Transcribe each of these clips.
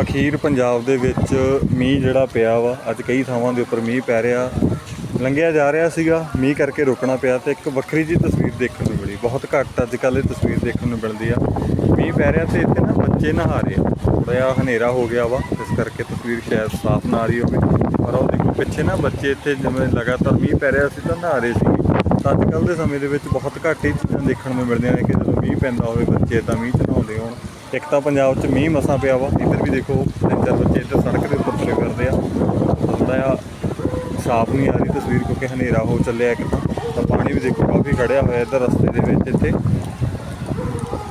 ਅਖੀਰ ਪੰਜਾਬ ਦੇ ਵਿੱਚ ਮੀਂਹ ਜਿਹੜਾ ਪਿਆ ਵਾ, ਅੱਜ ਕਈ ਥਾਵਾਂ ਦੇ ਉੱਪਰ ਮੀਂਹ ਪੈ ਰਿਹਾ। ਲੰਘਿਆ ਜਾ ਰਿਹਾ ਸੀਗਾ, ਮੀਂਹ ਕਰਕੇ ਰੁਕਣਾ ਪਿਆ ਤੇ ਇੱਕ ਵੱਖਰੀ ਜੀ ਤਸਵੀਰ ਦੇਖਣ ਨੂੰ ਮਿਲੀ। ਬਹੁਤ ਘੱਟ ਅੱਜ ਕੱਲ੍ਹ ਇਹ ਤਸਵੀਰ ਦੇਖਣ ਨੂੰ ਮਿਲਦੀ ਆ। ਮੀਂਹ ਪੈ ਰਿਹਾ ਤੇ ਇੱਥੇ ਨਾ ਬੱਚੇ ਨਹਾ ਰਹੇ ਆ। ਥੋੜ੍ਹਾ ਜਿਹਾ ਹਨੇਰਾ ਹੋ ਗਿਆ ਵਾ, ਇਸ ਕਰਕੇ ਤਸਵੀਰ ਸ਼ਾਇਦ ਸਾਫ਼ ਨਾ ਆ ਰਹੀ ਹੋਵੇ। ਪਰ ਉਹ ਦੇਖੋ, ਪਿੱਛੇ ਨਾ ਬੱਚੇ ਇੱਥੇ ਜਿਵੇਂ ਲਗਾਤਾਰ ਮੀਂਹ ਪੈ ਰਿਹਾ ਸੀ ਤਾਂ ਨਹਾ ਰਹੇ ਸੀ ਤਾਂ ਅੱਜ ਕੱਲ੍ਹ ਦੇ ਸਮੇਂ ਦੇ ਵਿੱਚ ਬਹੁਤ ਘੱਟ ਹੀ ਚੀਜ਼ਾਂ ਦੇਖਣ ਨੂੰ ਮਿਲਦੀਆਂ ਨੇ ਕਿ ਜਦੋਂ ਮੀਂਹ ਪੈਂਦਾ ਹੋਵੇ ਬੱਚੇ ਤਾਂ ਮੀਂਹ 'ਚ ਨਹਾਉਂਦੇ ਹੋਣ। ਇੱਕ ਤਾਂ ਪੰਜਾਬ 'ਚ ਮੀਂਹ ਮਸਾਂ ਪਿਆ ਵਾ। ਇੱਧਰ ਵੀ ਦੇਖੋ, ਤਿੰਨ ਚਾਰ ਬੱਚੇ ਇੱਧਰ ਸੜਕ ਦੇ ਉੱਪਰ ਤੁਰੇ ਫਿਰਦੇ ਆ। ਥੋੜਾ ਆ ਸਾਫ਼ ਨਹੀਂ ਆ ਰਹੀ ਤਸਵੀਰ ਕਿਉਂਕਿ ਹਨੇਰਾ ਹੋ ਚੱਲਿਆ ਇੱਕ ਤਾਂ। ਪਾਣੀ ਵੀ ਦੇਖੋ, ਕਾਫੀ ਖੜਿਆ ਹੋਇਆ ਇੱਧਰ ਰਸਤੇ ਦੇ ਵਿੱਚ ਇੱਥੇ।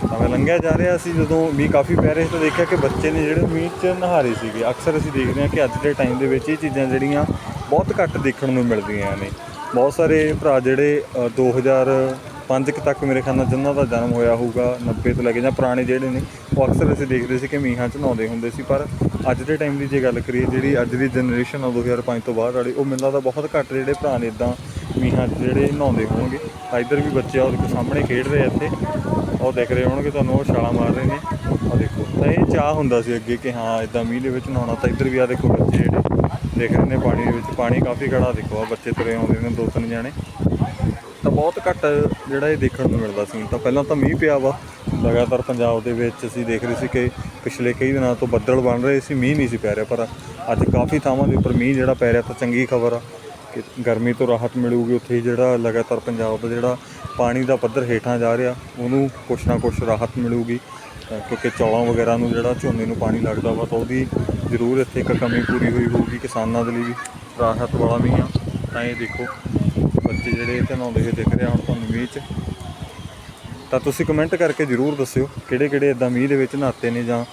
ਤਾਂ ਮੈਂ ਲੰਘਿਆ ਜਾ ਰਿਹਾ ਸੀ, ਜਦੋਂ ਮੀਂਹ ਕਾਫੀ ਪੈ ਰਹੇ ਸੀ ਤਾਂ ਦੇਖਿਆ ਕਿ ਬੱਚੇ ਨੇ ਜਿਹੜੇ ਮੀਂਹ 'ਚ ਨਹਾਰੇ ਸੀਗੇ, ਅਕਸਰ ਅਸੀਂ ਦੇਖਦੇ ਹਾਂ ਕਿ ਅੱਜ ਦੇ ਟਾਈਮ ਦੇ ਵਿੱਚ ਇਹ ਚੀਜ਼ਾਂ ਜਿਹੜੀਆਂ ਬਹੁਤ ਘੱਟ ਦੇਖਣ ਨੂੰ ਮਿਲਦੀਆਂ ਨੇ। ਬਹੁਤ ਸਾਰੇ ਭਰਾ ਜਿਹੜੇ 2000 ਪੰਜ ਕੁ ਤੱਕ ਮੇਰੇ ਖਿਆਲ ਨਾਲ ਜਿਨ੍ਹਾਂ ਦਾ ਜਨਮ ਹੋਇਆ ਹੋਊਗਾ 90 ਤੋਂ ਲੈ ਕੇ ਜਾਂ ਪੁਰਾਣੇ ਜਿਹੜੇ ਨੇ, ਉਹ ਅਕਸਰ ਅਸੀਂ ਦੇਖਦੇ ਸੀ ਕਿ ਮੀਂਹਾਂ 'ਚ ਨਹਾਉਂਦੇ ਹੁੰਦੇ ਸੀ, ਪਰ ਅੱਜ ਦੇ ਟਾਈਮ ਦੀ ਜੇ ਗੱਲ ਕਰੀਏ, ਜਿਹੜੀ ਅੱਜ ਦੀ ਜਨਰੇਸ਼ਨ ਆ 2005 ਤੋਂ ਬਾਅਦ ਵਾਲੀ, ਉਹ ਮੈਨੂੰ ਲੱਗਦਾ ਬਹੁਤ ਘੱਟ ਜਿਹੜੇ ਭਰਾ ਨੇ ਇਦਾਂ ਮੀਂਹਾਂ 'ਚ ਜਿਹੜੇ ਨਹਾਉਂਦੇ ਹੋਣਗੇ। ਇੱਧਰ ਵੀ ਬੱਚੇ ਆ ਉਹਦੇ ਸਾਹਮਣੇ ਖੇਡ ਰਹੇ ਇੱਥੇ। ਉਹ ਦੇਖ ਰਹੇ ਹੋਣਗੇ ਤੁਹਾਨੂੰ, ਉਹ ਛਾਲਾਂ ਮਾਰ ਰਹੇ ਨੇ। ਆ ਦੇਖੋ, ਤਾਂ ਇਹ ਚਾਹ ਹੁੰਦਾ ਸੀ ਅੱਗੇ ਕਿ ਹਾਂ ਇਦਾਂ ਮੀਂਹ ਦੇ ਵਿੱਚ ਨਹਾਉਣਾ, ਤਾਂ ਇੱਧਰ ਵੀ ਆ ਦੇਖੋ ਬੱਚੇ ਜਿਹੜੇ ਦੇਖ ਰਹੇ ਨੇ ਪਾਣੀ ਦੇ ਵਿੱਚ, ਪਾਣੀ ਕਾਫੀ ਖੜਾ, ਦੇਖੋ ਆ ਬੱਚੇ ਤੁਰੇ ਆਉਂਦੇ ਨੇ ਦੋ ਤਿੰਨ ਜਾਣੇ। ਤਾਂ ਬਹੁਤ ਘੱਟ ਜਿਹੜਾ ਇਹ ਦੇਖਣ ਨੂੰ ਮਿਲਦਾ ਸੀ। ਤਾਂ ਪਹਿਲਾਂ ਤਾਂ ਮੀਂਹ ਪਿਆ ਵਾ। ਲਗਾਤਾਰ ਪੰਜਾਬ ਦੇ ਵਿੱਚ ਅਸੀਂ ਦੇਖ ਰਹੇ ਸੀ ਕਿ ਪਿਛਲੇ ਕਈ ਦਿਨਾਂ ਤੋਂ ਬੱਦਲ ਬਣ ਰਹੇ ਸੀ। ਮੀਂਹ ਨਹੀਂ ਸੀ ਪੈ ਰਿਹਾ, ਪਰ ਅੱਜ ਕਾਫੀ ਥਾਵਾਂ ਦੇ ਉੱਪਰ ਮੀਂਹ ਜਿਹੜਾ ਪੈ ਰਿਹਾ ਤਾਂ ਚੰਗੀ ਖਬਰ ਆ ਕਿ ਗਰਮੀ ਤੋਂ ਰਾਹਤ ਮਿਲੂਗੀ। ਉੱਥੇ ਜਿਹੜਾ ਲਗਾਤਾਰ ਪੰਜਾਬ ਦਾ ਜਿਹੜਾ ਪਾਣੀ ਦਾ ਪੱਧਰ ਹੇਠਾਂ ਜਾ ਰਿਹਾ, ਉਹਨੂੰ ਕੁਛ ਨਾ ਕੁਛ ਰਾਹਤ ਮਿਲੂਗੀ। ਕਿਉਂਕਿ ਚੌਲਾਂ ਵਗੈਰਾ ਨੂੰ ਜਿਹੜਾ ਝੋਨੇ ਨੂੰ ਪਾਣੀ ਲੱਗਦਾ ਵਾ ਤਾਂ ਉਹਦੀ ਜ਼ਰੂਰ ਇੱਥੇ ਇੱਕ ਕਮੀ ਪੂਰੀ ਹੋਈ ਹੋਊਗੀ ਕਿਸਾਨਾਂ ਦੇ ਲਈ ਵੀ। ਰਾਹਤ ਵਾਲਾ ਵੀ ਆ, ਤਾਂ ਇਹ ਦੇਖੋ। ਬੱਚੇ ਜਿਹੜੇ ਇੱਥੇ ਨਹਾਉਂਦੇ ਹੋਏ ਦਿਖ ਰਹੇ ਹੁਣ ਤੁਹਾਨੂੰ ਮੀਂਹ 'ਚ। ਤਾਂ ਤੁਸੀਂ ਕਮੈਂਟ ਕਰਕੇ ਜਰੂਰ ਦੱਸਿਓ ਕਿਹੜੇ ਕਿਹੜੇ ਇਦਾਂ ਮੀਂਹ ਦੇ ਵਿੱਚ ਨਹਾਤੇ ਨੇ ਜਾਂ